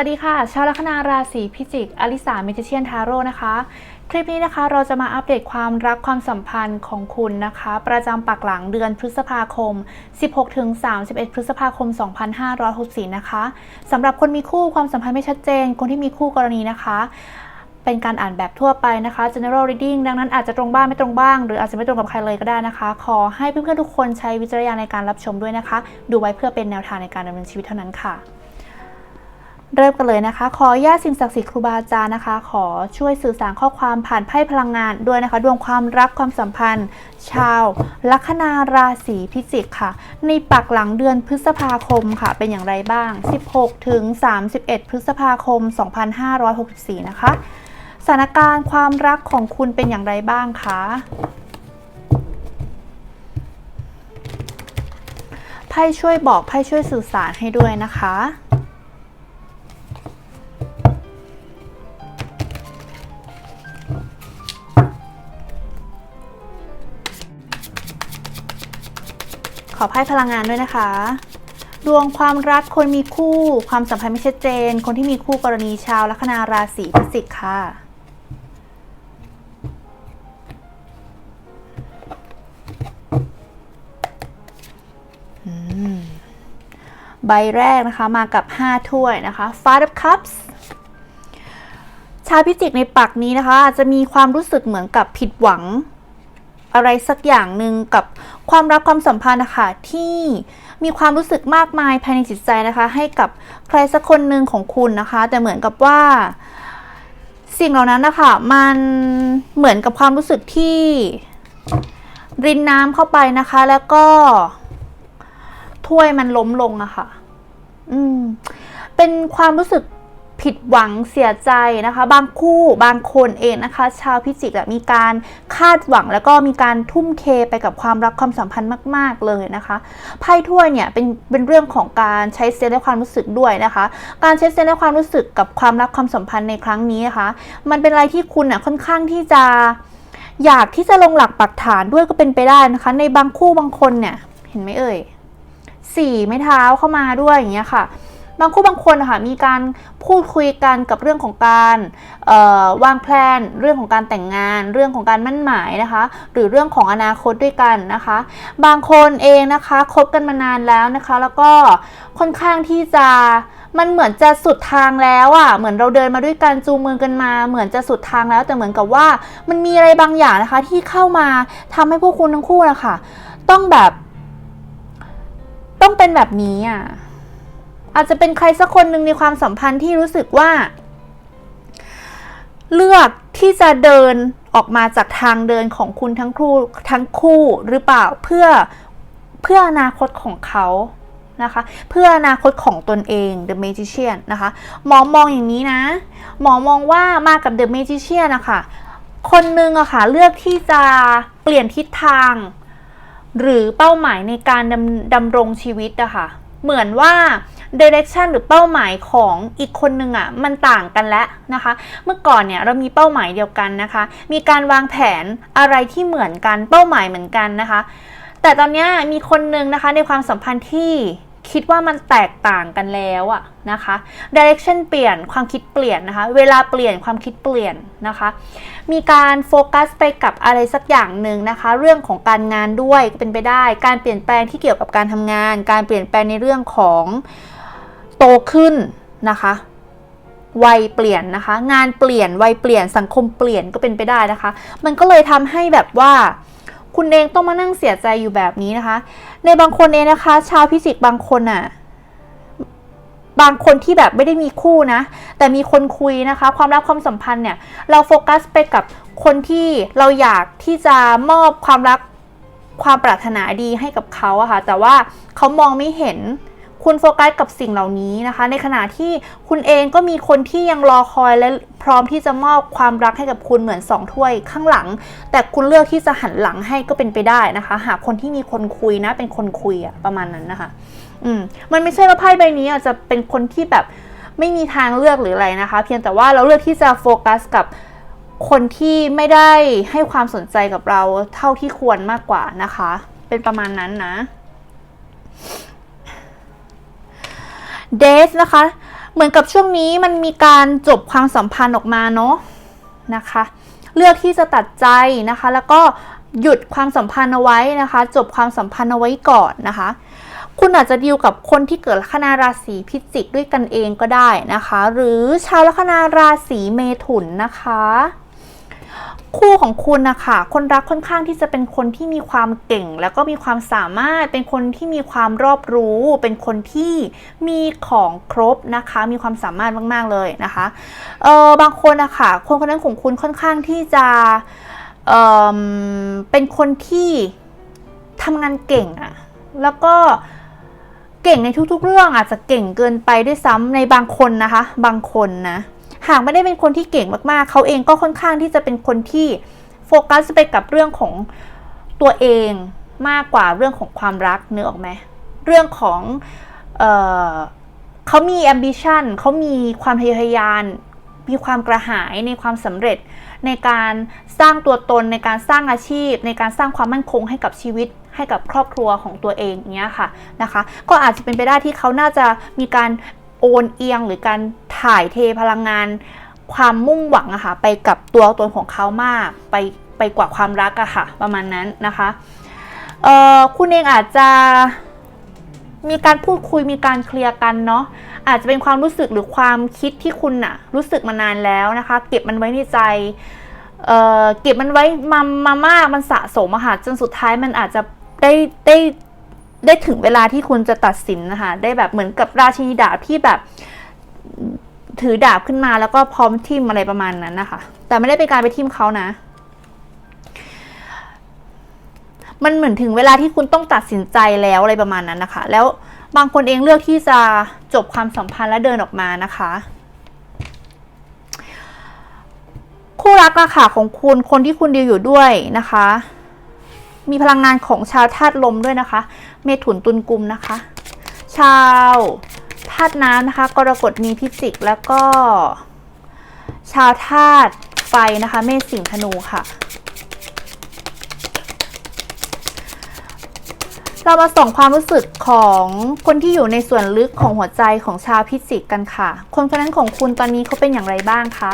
วัสดีค่ะ ชาวลัคนาราศีพิจิก อลิสาเมจิเชียนทาโร่นะคะ คลิปนี้นะคะเราจะมาอัปเดตความรักความสัมพันธ์ของคุณนะคะ ประจำปักหลังเดือนพฤษภาคม 16-31 พฤษภาคม 2564 นะคะสำหรับคนมีคู่ความสัมพันธ์ไม่ชัดเจน คนที่มีคู่กรณีนะคะเป็นการอ่านแบบทั่วไปนะคะ general reading ดังนั้นอาจจะตรงบ้างไม่ตรงบ้าง หรืออาจจะไม่ตรงกับใครเลยก็ได้นะคะ ขอให้เพื่อนๆทุกคนใช้วิจารณญาณในการรับชมด้วยนะคะ ดูไว้เพื่อเป็นแนวทางในการดำเนินชีวิตเท่านั้นค่ะ เริ่มกันเลยนะคะ ขอญาตสิ่งศักดิ์สิทธิ์ครูบาอาจารย์นะคะ ขอช่วยสื่อสารข้อความผ่านไพ่พลังงานด้วยนะคะ ดวงความรักความสัมพันธ์ ชาวลัคนาราศีพิจิกค่ะ ในปักหลังเดือนพฤษภาคมค่ะ เป็นอย่างไรบ้าง 16 ถึง 31 พฤษภาคม 2564 นะคะ สถานการณ์ความรักของคุณเป็นอย่างไรบ้างคะไพ่ช่วยบอกไพ่ช่วยสื่อสารให้ด้วยนะคะ ไพ่พลังงานด้วยนะคะ ดวงความรักคนมีคู่ ความสัมพันธ์ไม่ชัดเจน คนที่มีคู่กรณีชาวลัคนาราศีพิจิกค่ะใบแรกนะคะมากับ 5 ถ้วยนะคะ Five of Cups ชาวพิจิกในปักนี้นะคะ จะมีความรู้สึกเหมือนกับผิดหวัง อะไรสักอย่างหนึ่งกับความรักความสัมพันธ์นะคะที่มีความรู้สึกมากมายภายในจิตใจนะคะ ให้กับใครสักคนหนึ่งของคุณนะคะ แต่เหมือนกับว่าสิ่งเหล่านั้นนะคะมันเหมือนกับความรู้สึกที่รินน้ำเข้าไปนะคะ แล้วก็ถ้วยมันล้มลงอะค่ะ อืม เป็นความรู้สึก ผิดหวังเสียใจนะคะ บางคู่บางคนเองนะคะ ชาวพิจิกอะมีการคาดหวังแล้วก็มีการทุ่มเทไปกับความรักความสัมพันธ์มาก ๆเลยนะคะไพ่ถ้วยเนี่ยเป็นเป็นเรื่องของการใช้เซนส์และความรู้สึกด้วยนะคะ การใช้เซนส์และความรู้สึกกับความรักความสัมพันธ์ในครั้งนี้นะคะ มันเป็นอะไรที่คุณอะค่อนข้างที่จะอยากที่จะลงหลักปักฐานด้วยก็เป็นไปได้นะคะ ในบางคู่บางคนเนี่ยเห็นไหมเอ่ยสี่ไม้เท้าเข้ามาด้วยอย่างเงี้ยค่ะ บางคู่บางคนนะคะมีการพูดคุยกันกับเรื่องของการวางแผนเรื่องของการแต่งงาน เรื่องของการมั่นหมายนะคะ หรือเรื่องของอนาคตด้วยกันนะคะ บางคนเองนะคะคบกันมานานแล้วนะคะ แล้วก็ค่อนข้างที่จะมันเหมือนจะสุดทางแล้วอะ่ะ เหมือนเราเดินมาด้วยกันจูงมือกันมา เหมือนจะสุดทางแล้ว แต่เหมือนกับว่ามันมีอะไรบางอย่างนะคะ ที่เข้ามาทำให้พวกคุณทั้งคู่นะคะต้องแบบ ต้องเป็นแบบนี้อะ อาจจะเป็นใครสักคนหนึ่งในความสัมพันธ์ที่รู้สึกว่า เลือกที่จะเดินออกมาจากทางเดินของคุณทั้งคู่ทั้งคู่หรือเปล่าเพื่อเพื่ออนาคตของเขานะคะเพื่ออนาคตของตนเอง The Magician นะคะหมอมองอย่างนี้นะ หมอมองว่ามากับ The Magician นะคะคนหนึ่งอะค่ะเลือกที่จะเปลี่ยนทิศทาง หรือเป้าหมายในการดำดำรงชีวิตอะค่ะเหมือนว่า direction หรือเป้าหมายของอีกคนนึงอะมันต่างกันแล้วนะคะ เมื่อก่อนเนี่ยเรามีเป้าหมายเดียวกันนะคะ มีการวางแผนอะไรที่เหมือนกันเป้าหมายเหมือนกันนะคะ แต่ตอนนี้มีคนนึงนะคะในความสัมพันธ์ที่คิดว่ามันแตกต่างกันแล้วอะนะคะ direction เปลี่ยน ความคิดเปลี่ยนนะคะ เวลาเปลี่ยน ความคิดเปลี่ยนนะคะ มีการโฟกัสไปกับอะไรสักอย่างหนึ่งนะคะ เรื่องของการงานด้วยก็เป็นไปได้ การเปลี่ยนแปลงที่เกี่ยวกับการทำงาน การเปลี่ยนแปลงในเรื่องของ โตขึ้นนะคะวัยเปลี่ยนนะคะ งานเปลี่ยนวัยเปลี่ยนสังคมเปลี่ยนก็เป็นไปได้นะคะ มันก็เลยทำให้แบบว่า คุณเองต้องมานั่งเสียใจอยู่แบบนี้นะคะ ในบางคนเองนะคะ ชาวพิจิกบางคนอะบางคนที่แบบไม่ได้มีคู่นะ แต่มีคนคุยนะคะ ความรักความสัมพันธ์เนี่ย เราโฟกัสไปกับคนที่เราอยากที่จะมอบความรักความปรารถนาดีให้กับเขาอะค่ะแต่ว่าเขามองไม่เห็น คุณโฟกัสกับสิ่งเหล่านี้นะคะ ในขณะที่คุณเองก็มีคนที่ยังรอคอยและพร้อมที่จะมอบความรักให้กับคุณเหมือนสองถ้วยข้างหลัง แต่คุณเลือกที่จะหันหลังให้ก็เป็นไปได้นะคะ หากคนที่มีคนคุยนะ เป็นคนคุยอะประมาณนั้นนะคะ อืมมันไม่ใช่ว่าไพ่ใบนี้อาจจะเป็นคนที่แบบไม่มีทางเลือกหรืออะไรนะคะ เพียงแต่ว่าเราเลือกที่จะโฟกัสกับคนที่ไม่ได้ให้ความสนใจกับเราเท่าที่ควรมากกว่านะคะ เป็นประมาณนั้นนะ เดสนะคะ เหมือนกับช่วงนี้มันมีการจบความสัมพันธ์ออกมาเนาะนะคะ เลือกที่จะตัดใจนะคะ แล้วก็หยุดความสัมพันธ์เอาไว้นะคะ จบความสัมพันธ์เอาไว้ก่อนนะคะ คุณอาจจะดีลกับคนที่เกิดลัคนาราศีพิจิกด้วยกันเองก็ได้นะคะ หรือชาวลัคนาราศีเมถุนนะคะ คู่ของคุณนะคะคนรักค่อนข้างที่จะเป็นคนที่มีความเก่ง แล้วก็มีความสามารถเป็นคนที่มีความรอบรู้ เป็นคนที่มีของครบนะคะ มีความสามารถมาก ๆ เลยนะคะเออบางคนนะคะคนคนนั้นของคุณค่อนข้างที่จะเออเป็นคนที่ทำงานเก่งอะแล้วก็เก่งในทุกๆ เรื่องอาจจะเก่งเกินไปด้วยซ้ำในบางคนนะคะ บางคนนะ หากไม่ได้เป็นคนที่เก่งมากๆ เขาเองก็ค่อนข้างที่จะเป็นคนที่โฟกัสไปกับเรื่องของตัวเองมากกว่าเรื่องของความรักเนื้อออกไหมเรื่องของเออเขามี ambition เขามีความพยายามมีความกระหายในความสำเร็จ ในการสร้างตัวตนในการสร้างอาชีพ ในการสร้างความมั่นคงให้กับชีวิตให้กับครอบครัวของตัวเองเนี้ยค่ะนะคะ ก็อาจจะเป็นไปได้ที่เขาน่าจะมีการ โอนเอียงหรือการถ่ายเทพลังงาน ความมุ่งหวังอะค่ะไปกับตัวตนของเขามากไปไปกว่าความรักอะค่ะ ประมาณนั้นนะคะเอ่อคุณเองอาจจะมีการพูดคุยมีการเคลียร์กันเนาะอาจจะเป็นความรู้สึกหรือความคิดที่คุณอะรู้สึกมานานแล้วนะคะ เก็บมันไว้ในใจเออเก็บมันไว้มามามากมันสะสมอะค่ะจนสุดท้ายมันอาจจะได้ได้ ได้ถึงเวลาที่คุณจะตัดสินนะคะ ได้แบบเหมือนกับราชินีดาบที่แบบถือดาบขึ้นมาแล้วก็พร้อมทิมอะไรประมาณนั้นนะคะ แต่ไม่ได้เป็นการไปทิมเขานะ มันเหมือนถึงเวลาที่คุณต้องตัดสินใจแล้วอะไรประมาณนั้นนะคะ แล้วบางคนเองเลือกที่จะจบความสัมพันธ์และเดินออกมานะคะ คู่รักอะค่ะของคุณคนที่คุณดีอยู่ด้วยนะคะ มีพลังงานของชาวธาตุลมด้วยนะคะ เมถุนตุลกุมนะคะ ชาวธาตุน้ำนะคะ กรกฎมีพิจิกแล้วก็ ชาวธาตุไฟนะคะ เมษสิงธนูค่ะ เรามาส่องความรู้สึกของคนที่อยู่ในส่วนลึกของหัวใจของชาวพิจิกกันค่ะ คนคนนั้นของคุณตอนนี้เขาเป็นอย่างไรบ้างคะ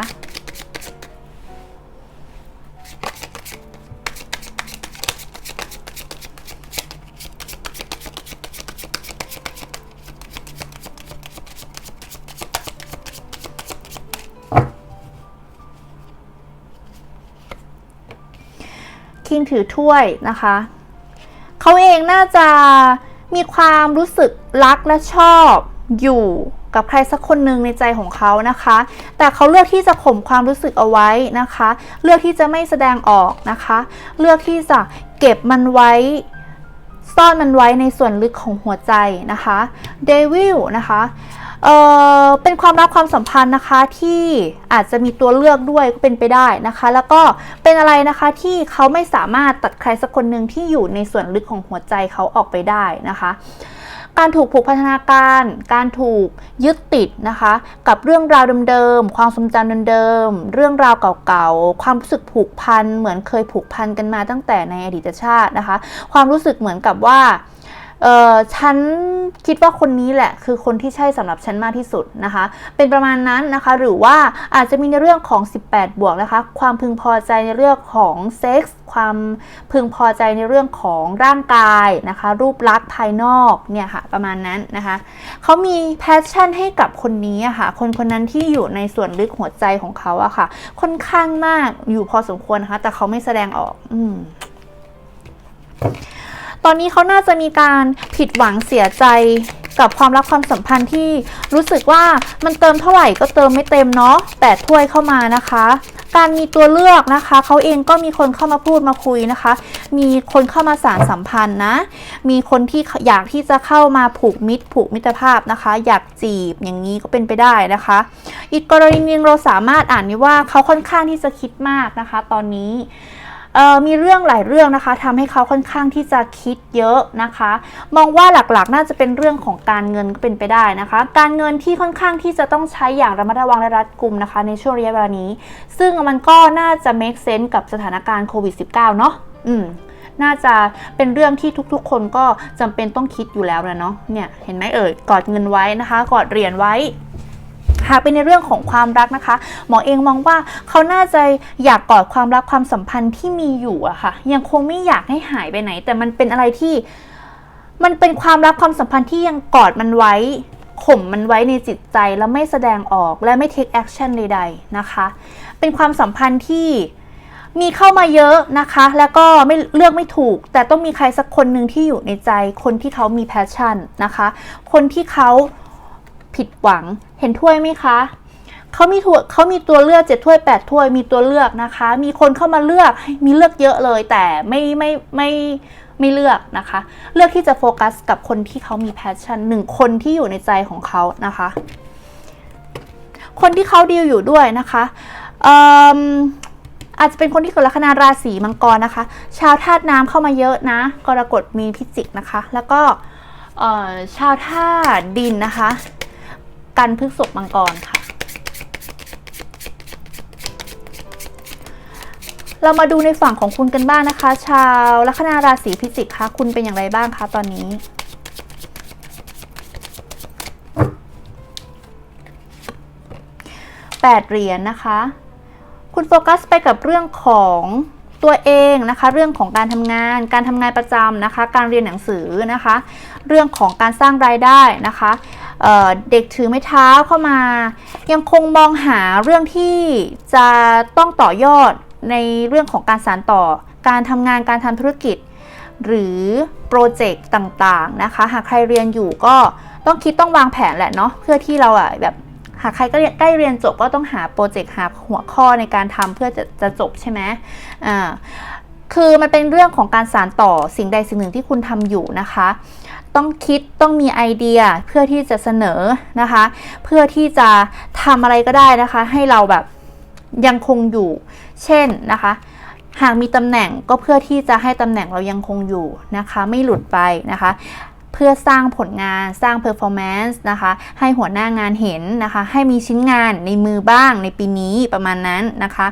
งถือถ้วยนะคะ เขาเองน่าจะมีความรู้สึกรักและชอบอยู่กับใครสักคนหนึ่งในใจของเขานะคะ แต่เขาเลือกที่จะข่มความรู้สึกเอาไว้นะคะ เลือกที่จะไม่แสดงออกนะคะ เลือกที่จะเก็บมันไว้ ซ่อนมันไว้ในส่วนลึกของหัวใจนะคะ เดวิลนะคะ เออเป็นความรักความสัมพันธ์นะคะที่อาจจะมีตัวเลือกด้วยก็เป็นไปได้นะคะ แล้วก็เป็นอะไรนะคะที่เขาไม่สามารถตัดใครสักคนหนึ่งที่อยู่ในส่วนลึกของหัวใจเขาออกไปได้นะคะ การถูกผูกพันธนาการ การถูกยึดติดนะคะ กับเรื่องราวเดิมๆความทรงจำเดิมๆเรื่องราวเก่าๆความรู้สึกผูกพันเหมือนเคยผูกพันกันมาตั้งแต่ในอดีตชาตินะคะ ความรู้สึกเหมือนกับว่า เออฉันคิดว่าคนนี้แหละ คือคนที่ใช่สำหรับฉันมากที่สุดนะคะ เป็นประมาณนั้นนะคะ หรือว่าอาจจะมีในเรื่องของ 18 บวกนะคะ ความพึงพอใจในเรื่องของเซ็กส์ความพึงพอใจในเรื่องของร่างกายนะคะ รูปลักษณ์ภายนอกเนี่ยค่ะ ประมาณนั้นนะคะเขามีแพชชั่นให้กับคนนี้อะค่ะ คนคนนั้นที่อยู่ในส่วนลึกหัวใจของเขาอะค่ะ ค่อนข้างมากอยู่พอสมควรนะคะ แต่เขาไม่แสดงออก อืม ตอนนี้เขาน่าจะมีการผิดหวังเสียใจกับความรักความสัมพันธ์ที่รู้สึกว่ามันเติมเท่าไหร่ก็เติมไม่เต็มเนาะแปดถ้วยเข้ามานะคะ การมีตัวเลือกนะคะเขาเองก็มีคนเข้ามาพูดมาคุยนะคะ มีคนเข้ามาสารสัมพันธ์นะ มีคนที่อยากที่จะเข้ามาผูกมิตร ผูกมิตรภาพนะคะ อยากจีบอย่างนี้ก็เป็นไปได้นะคะ อีกกรณีหนึงเราสามารถอ่านได้ว่าเขาค่อนข้างที่จะคิดมากนะคะ ตอนนี้ มีเรื่องหลายเรื่องนะคะทำให้เขาค่อนข้างที่จะคิดเยอะนะคะ มองว่าหลักๆ น่าจะเป็นเรื่องของการเงินก็เป็นไปได้นะคะ การเงินที่ค่อนข้างที่จะต้องใช้อย่างระมัดระวังและรัดกุมนะคะ ในช่วงระยะเวลานี้ ซึ่งมันก็น่าจะ make sense กับสถานการณ์โควิด -19 เนาะอืมน่าจะเป็นเรื่องที่ทุกๆ คนก็จำเป็นต้องคิดอยู่แล้วนะเนาะเนี่ยเห็นไหมเอ่ยกอดเงินไว้นะคะ กอดเหรียญไว้ากเป็นในเรื่องของความรักนะคะ หมอเองมองว่าเขาน่าจะอยากกอดความรักความสัมพันธ์ที่มีอยู่อะค่ะ ยังคงไม่อยากให้หายไปไหน แต่มันเป็นอะไรที่ มันเป็นความรักความสัมพันธ์ที่ยังกอดมันไว้ข่มมันไว้ในจิตใจแล้วไม่แสดงออกและไม่ take action ใดๆนะคะ เป็นความสัมพันธ์ที่มีเข้ามาเยอะนะคะ แล้วก็ไม่เลือกไม่ถูก แต่ต้องมีใครสักคนหนึ่งที่อยู่ในใจ คนที่เขามี passion นะคะ คนที่เขา ผิดหวัง เห็นถ้วยไหมคะเขามีถ้วยเขามีตัวเลือกเจ็ดถ้วยแปดถ้วยมีตัวเลือกนะคะ มีคนเข้ามาเลือกมีเลือกเยอะเลยแต่ไม่ไม่ไม่ไม่เลือกนะคะ เลือกที่จะโฟกัสกับคนที่เขามี passion หนึ่งคนที่อยู่ในใจของเขานะคะ คนที่เขาดีลอยู่ด้วยนะคะอาจจะเป็นคนที่เกิดลัคนาราศีมังกรนะคะ ชาวธาตุน้ำเข้ามาเยอะนะ กรกฎมีพิจิกนะคะ แล้วก็ชาวธาตุดินนะคะ กันพฤกษบมังกรค่ะ เรามาดูในฝั่งของคุณกันบ้างนะคะ ชาวลัคนาราศีพิจิกคะคุณเป็นอย่างไรบ้างคะตอนนี้8เหรียญนะคะ คุณโฟกัสไปกับเรื่องของตัวเองนะคะ เรื่องของการทำงาน การทำงานประจำนะคะ การเรียนหนังสือนะคะ เรื่องของการสร้างรายได้นะคะ เเด็กถือไม้เท้าเข้ามา ยังคงมองหาเรื่องที่จะต้องต่อยอดในเรื่องของการสานต่อ การทำงานการทำธุรกิจ หรือโปรเจกต์ต่างๆนะคะ หากใครเรียนอยู่ก็ต้องคิดต้องวางแผนแหละเนาะเพื่อที่เราอะแบบหากใครก็ใกล้เรียนจบก็ต้องหาโปรเจกต์หาหัวข้อในการทำเพื่อจะจะจบใช่ไหมอ่า คือมันเป็นเรื่องของการสานต่อสิ่งใดสิ่งหนึ่งที่คุณทำอยู่นะคะ ต้องคิดต้องมีไอเดียเพื่อที่จะเสนอนะคะ เพื่อที่จะทำอะไรก็ได้นะคะ ให้เราแบบยังคงอยู่ เช่นนะคะหากมีตำแหน่งก็เพื่อที่จะให้ตำแหน่งเรายังคงอยู่นะคะ ไม่หลุดไปนะคะ เพื่อสร้างผลงานสร้าง performance นะคะ ให้หัวหน้างานเห็นนะคะ ให้มีชิ้นงานในมือบ้างในปีนี้ประมาณนั้นนะคะ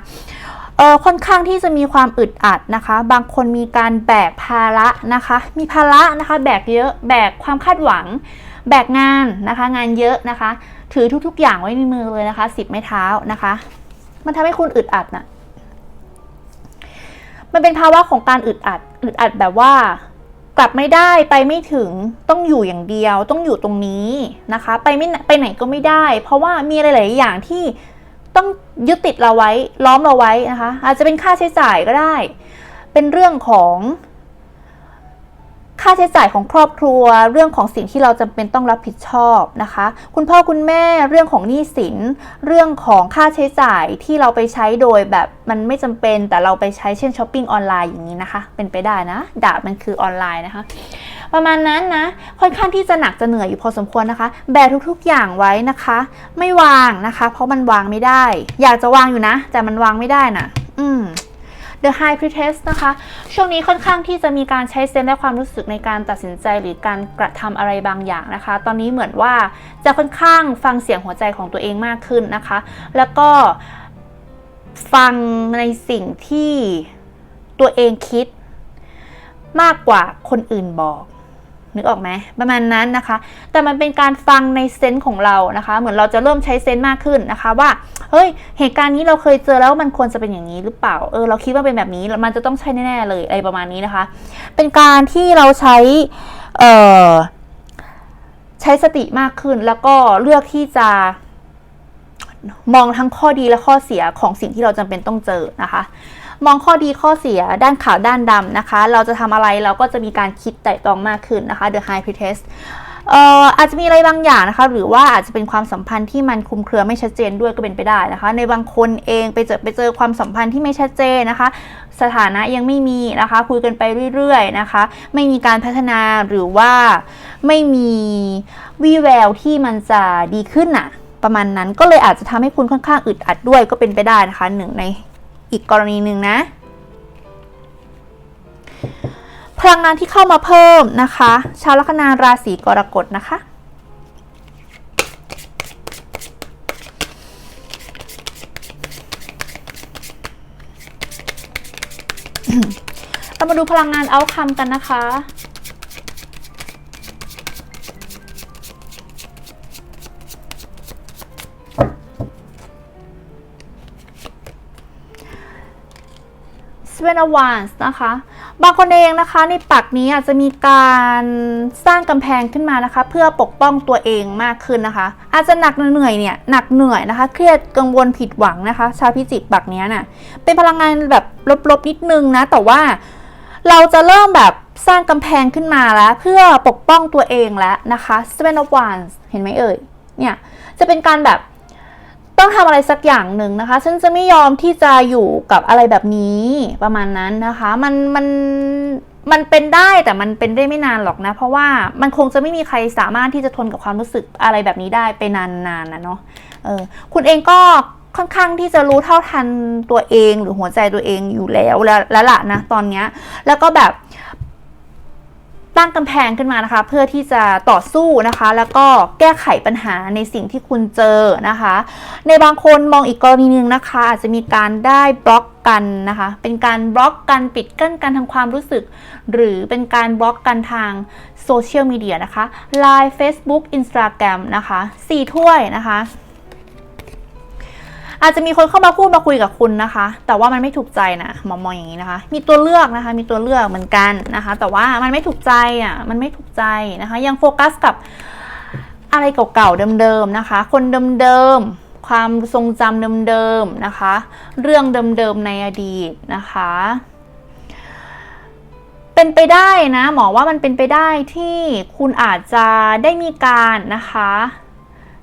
เออค่อนข้างที่จะมีความอึดอัดนะคะ บางคนมีการแบกภาระนะคะ มีภาระนะคะ แบกเยอะ แบกความคาดหวัง แบกงานนะคะ งานเยอะนะคะ ถือทุกๆอย่างไว้ในมือเลยนะคะสิบไม้เท้านะคะ มันทำให้คุณอึดอัดน่ะมันเป็นภาวะของการอึดอัด อึดอัดแบบว่ากลับไม่ได้ไปไม่ถึงต้องอยู่อย่างเดียว ต้องอยู่ตรงนี้นะคะ ไปไม่ไปไหนก็ไม่ได้ เพราะว่ามีหลาย ๆ อย่างที่ ต้องยึดติดเราไว้ล้อมเราไว้นะคะ อาจจะเป็นค่าใช้จ่ายก็ได้ เป็นเรื่องของ ค่าใช้จ่ายของครอบครัว เรื่องของสิ่งที่เราจำเป็นต้องรับผิดชอบนะคะ คุณพ่อคุณแม่เรื่องของหนี้สิน เรื่องของค่าใช้จ่ายที่เราไปใช้โดยแบบมันไม่จำเป็นแต่เราไปใช้เช่นช้อปปิ้งออนไลน์อย่างนี้นะคะ เป็นไปได้นะ ดาบมันคือออนไลน์นะคะ ประมาณนั้นนะ ค่อนข้างที่จะหนักจะเหนื่อยอยู่พอสมควรนะคะ แบกทุกๆอย่างไว้นะคะ ไม่วางนะคะ เพราะมันวางไม่ได้ อยากจะวางอยู่นะ แต่มันวางไม่ได้นะอืม The High Priestess นะคะ ช่วงนี้ค่อนข้างที่จะมีการใช้เซนและความรู้สึกในการตัดสินใจหรือการกระทำอะไรบางอย่างนะคะ ตอนนี้เหมือนว่าจะค่อนข้างฟังเสียงหัวใจของตัวเองมากขึ้นนะคะ แล้วก็ฟังในสิ่งที่ตัวเองคิดมากกว่าคนอื่นบอก นึกออกไหมประมาณนั้นนะคะ แต่มันเป็นการฟังในเซนส์ของเรานะคะ เหมือนเราจะเริ่มใช้เซนส์มากขึ้นนะคะว่าเฮ้ยเหตุการณ์นี้เราเคยเจอแล้วมันควรจะเป็นอย่างนี้หรือเปล่าเออเราคิดว่าเป็นแบบนี้มันจะต้องใช่แน่ๆเลยอะไรประมาณนี้นะคะ เป็นการที่เราใช้เอ่อใช้สติมากขึ้นแล้วก็เลือกที่จะมองทั้งข้อดีและข้อเสียของสิ่งที่เราจำเป็นต้องเจอนะคะ มองข้อดีข้อเสียด้านขาวด้านดำนะคะ เราจะทำอะไรเราก็จะมีการคิดไต่ตรองมากขึ้นนะคะ The High Priestess เอ่ออาจจะมีอะไรบางอย่างนะคะ หรือว่าอาจจะเป็นความสัมพันธ์ที่มันคลุมเครือไม่ชัดเจนด้วยก็เป็นไปได้นะคะ ในบางคนเองไปเจอไปเจอความสัมพันธ์ที่ไม่ชัดเจนนะคะ สถานะยังไม่มีนะคะ คุยกันไปเรื่อยๆนะคะ ไม่มีการพัฒนาหรือว่าไม่มีวี่แววที่มันจะดีขึ้นน่ะประมาณนั้นก็เลยอาจจะทำให้คุณค่อนข้างอึดอัดด้วยก็เป็นไปได้นะคะหนึ่งใน อีกกรณีหนึ่งนะ พลังงานที่เข้ามาเพิ่มนะคะ ชาวลัคนาราศีกรกฎนะคะ เรามาดูพลังงานเอาคำกันนะคะ Seven of Wands นะคะ บางคนเองนะคะในปักนี้อาจจะมีการสร้างกำแพงขึ้นมานะคะ เพื่อปกป้องตัวเองมากขึ้นนะคะ อาจจะหนักเหนื่อยเนี่ยหนักเหนื่อยนะคะ เครียดกังวลผิดหวังนะคะ ชาวพิจิกปักนี้ยน่ะเป็นพลังงานแบบลบๆนิดนึงนะแต่ว่าเราจะเริ่มแบบสร้างกำแพงขึ้นมาแล้ว เพื่อปกป้องตัวเองแล้วนะคะ Seven of Wands เห็นไหมเอ่ยเนี่ยจะเป็นการแบบ ต้องทำอะไรสักอย่างหนึ่งนะคะ ฉันจะไม่ยอมที่จะอยู่กับอะไรแบบนี้ประมาณนั้นนะคะ มันมันมันเป็นได้แต่มันเป็นได้ไม่นานหรอกนะ เพราะว่ามันคงจะไม่มีใครสามารถที่จะทนกับความรู้สึกอะไรแบบนี้ได้ไปนานๆนะเนาะเออคุณเองก็ค่อนข้างที่จะรู้เท่าทันตัวเองหรือหัวใจตัวเองอยู่แล้วแล้วละนะตอนเนี้ยแล้วก็แบบ ตั้งกำแพงขึ้นมานะคะ เพื่อที่จะต่อสู้นะคะ แล้วก็แก้ไขปัญหาในสิ่งที่คุณเจอนะคะ ในบางคนมองอีกกรณีหนึ่งนะคะ อาจจะมีการได้บล็อกกันนะคะ เป็นการบล็อกกันปิดกั้นกันทางความรู้สึก หรือเป็นการบล็อกกันทางโซเชียลมีเดียนะคะ Line Facebook Instagram นะคะสี่ถ้วยนะคะ อาจจะมีคนเข้ามาพูดมาคุยกับคุณนะคะ แต่ว่ามันไม่ถูกใจนะหมอมองอย่างนี้นะคะ มีตัวเลือกนะคะ มีตัวเลือกเหมือนกันนะคะ แต่ว่ามันไม่ถูกใจอะมันไม่ถูกใจนะคะ ยังโฟกัสกับอะไรเก่าๆเดิมๆนะคะ คนเดิมๆความทรงจำเดิมๆนะคะ เรื่องเดิมๆในอดีตนะคะเป็นไปได้นะหมอว่ามันเป็นไปได้ที่คุณอาจจะได้มีการนะคะ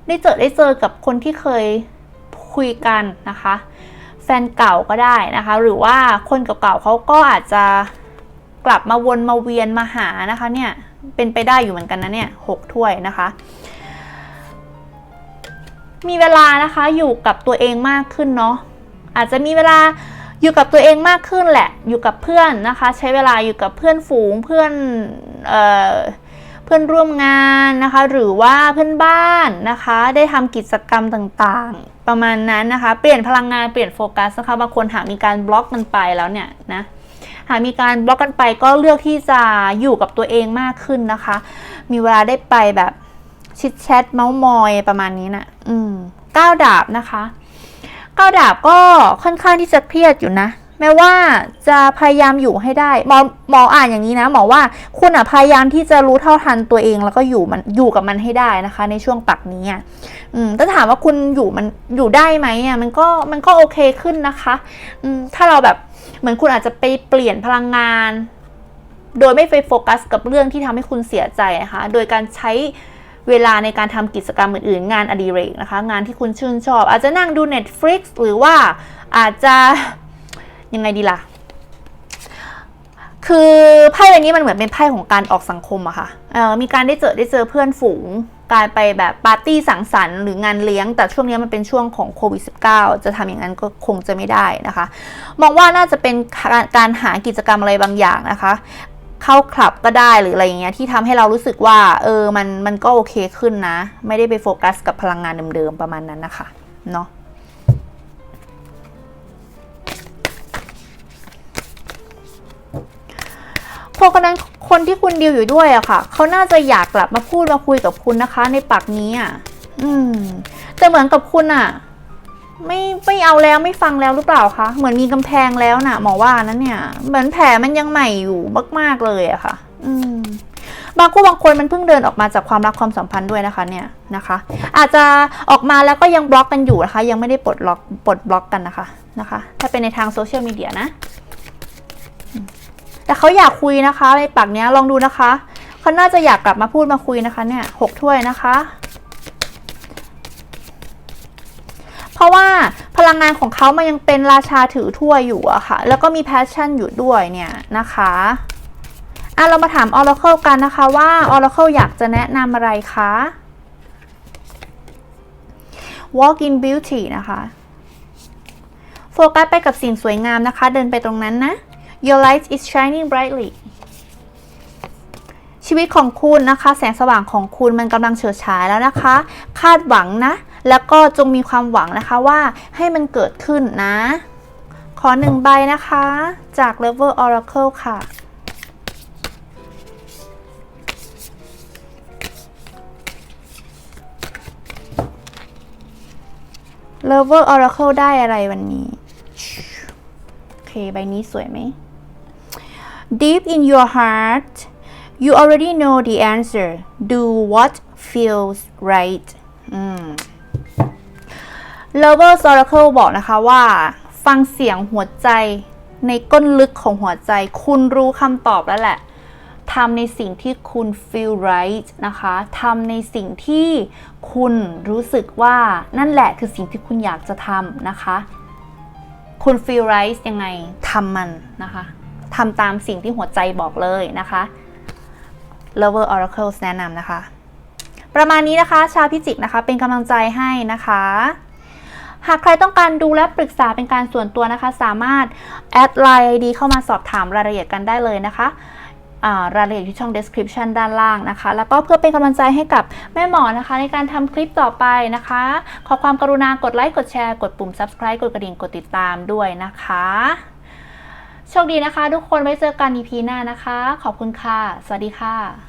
ได้เจอได้เจอกับคนที่เคย คุยกันนะคะ แฟนเก่าก็ได้นะคะ หรือว่าคนเก่าๆเขาก็อาจจะกลับมาวนมาเวียนมาหานะคะเนี่ยเป็นไปได้อยู่เหมือนกันนะเนี่ยหกถ้วยนะคะ มีเวลานะคะอยู่กับตัวเองมากขึ้นเนาะอาจจะมีเวลาอยู่กับตัวเองมากขึ้นแหละ อยู่กับเพื่อนนะคะ ใช้เวลาอยู่กับเพื่อนฝูงเพื่อนเอ่อเพื่อนร่วมงานนะคะ หรือว่าเพื่อนบ้านนะคะ ได้ทำกิจกรรมต่าง ประมาณนั้นนะคะ เปลี่ยนพลังงานเปลี่ยนโฟกัสนะคะบางคนหากมีการบล็อกมันไปแล้วเนี่ยนะหากมีการบล็อกกันไปก็เลือกที่จะอยู่กับตัวเองมากขึ้นนะคะ มีเวลาได้ไปแบบชิดแชทเมาส์มอยประมาณนี้นะอืมก้าวดาบนะคะก้าวดาบก็ค่อนข้างที่จะเครียดอยู่นะ แม้ว่าจะพยายามอยู่ให้ได้หมอหมออ่านอย่างนี้นะหมอว่าคุณอะพยายามที่จะรู้เท่าทันตัวเองแล้วก็อยู่มันอยู่กับมันให้ได้นะคะ ในช่วงปักนี้อะอืมถ้าถามว่าคุณอยู่มันอยู่ได้ไหมอะมันก็มันก็โอเคขึ้นนะคะอืมถ้าเราแบบเหมือนคุณอาจจะไปเปลี่ยนพลังงาน โดยไม่ไปโฟกัสกับเรื่องที่ทำให้คุณเสียใจนะคะ โดยการใช้เวลาในการทำกิจกรรมอื่นๆ งานอดิเรกนะคะ งานที่คุณชื่นชอบ อาจจะนั่งดู Netflix หรือว่าอาจจะ ยังไงดีล่ะ คือไพ่ใบนี้มันเหมือนเป็นไพ่ของการออกสังคมอะค่ะเอ่อมีการได้เจอได้เจอเพื่อนฝูง การไปแบบปาร์ตี้สังสรรค์หรืองานเลี้ยง แต่ช่วงนี้มันเป็นช่วงของโควิด -19 จะทำอย่างนั้นก็คงจะไม่ได้นะคะ มองว่าน่าจะเป็นการการหากิจกรรมอะไรบางอย่างนะคะเข้าคลับก็ได้หรืออะไรอย่างเงี้ยที่ทำให้เรารู้สึกว่า เออมันมันก็โอเคขึ้นนะ ไม่ได้ไปโฟกัสกับพลังงานเดิมๆประมาณนั้นนะคะเนาะ เพราะฉะนั้นคนที่คุณดีลอยู่ด้วยอะค่ะ เขาน่าจะอยากกลับมาพูดมาคุยกับคุณนะคะ ในปักนี้อะอืม แต่เหมือนกับคุณอะไม่ไม่เอาแล้วไม่ฟังแล้วหรือเปล่าคะเหมือนมีกำแพงแล้วนะหมอว่านั้นเนี่ย เหมือนแผลมันยังใหม่อยู่มาก ๆเลยอะค่ะ อืมบางคู่บางคนมันเพิ่งเดินออกมาจากความรักความสัมพันธ์ด้วยนะคะเนี่ยนะคะ อาจจะออกมาแล้วก็ยังบล็อกกันอยู่นะคะ ยังไม่ได้ปลดล็อกปลดบล็อกกันนะคะนะคะ ถ้าเป็นในทางโซเชียลมีเดียนะ แต่เขาอยากคุยนะคะในปากเนี้ยลองดูนะคะเขาน่าจะอยากกลับมาพูดมาคุยนะคะเนี่ยหกถ้วยนะคะ เพราะว่าพลังงานของเขามันยังเป็นราชาถือถ้วยอยู่อะค่ะ แล้วก็มีแพชชั่นอยู่ด้วยเนี่ยนะคะอะเรามาถาม Oracle กันนะคะว่า Oracle อยากจะแนะนำอะไรคะ Walk in Beauty นะคะ โฟกัสไปกับสิ่งสวยงามนะคะ เดินไปตรงนั้นนะ Your light is shining brightly ชีวิตของคุณนะคะ แสงสว่างของคุณมันกำลังเฉิดฉายแล้วนะคะ คาดหวังนะ แล้วก็จงมีความหวังนะคะว่าให้มันเกิดขึ้นนะ ขอหนึ่งใบนะคะ จาก Level Oracle ค่ะ Level Oracle ได้อะไรวันนี้ โอเค ใบนี้สวยไหม Deep in your heart you already know the answer do what feels right อืม Lovers Oracle บอกนะคะว่า ฟังเสียงหัวใจในก้นลึกของหัวใจ คุณรู้คำตอบแล้วแหละทำในสิ่งที่คุณ feel right นะคะทำในสิ่งที่คุณรู้สึกว่านั่นแหละคือสิ่งที่คุณอยากจะทำนะคะ คุณ feel right ยังไงทำมันนะคะ ทำตามสิ่งที่หัวใจบอกเลยนะคะ Lover Oracles แนะนำนะคะ ประมาณนี้นะคะ ชาวพิจิกนะคะ เป็นกำลังใจให้นะคะ หากใครต้องการดูและปรึกษาเป็นการส่วนตัวนะคะ สามารถแอดไลน์ ID เข้ามาสอบถามรายละเอียดกันได้เลยนะคะรายละเอียดที่ช่อง description ด้านล่างนะคะ แล้วก็เพื่อเป็นกำลังใจให้กับแม่หมอนะคะ ในการทำคลิปต่อไปนะคะ ขอความกรุณากดไลค์ กดแชร์ กดปุ่ม subscribe กดกระดิ่ง กดติดตามด้วยนะคะ โชคดีนะคะ ทุกคนไว้เจอกัน EP หน้านะคะ ขอบคุณค่ะ สวัสดีค่ะ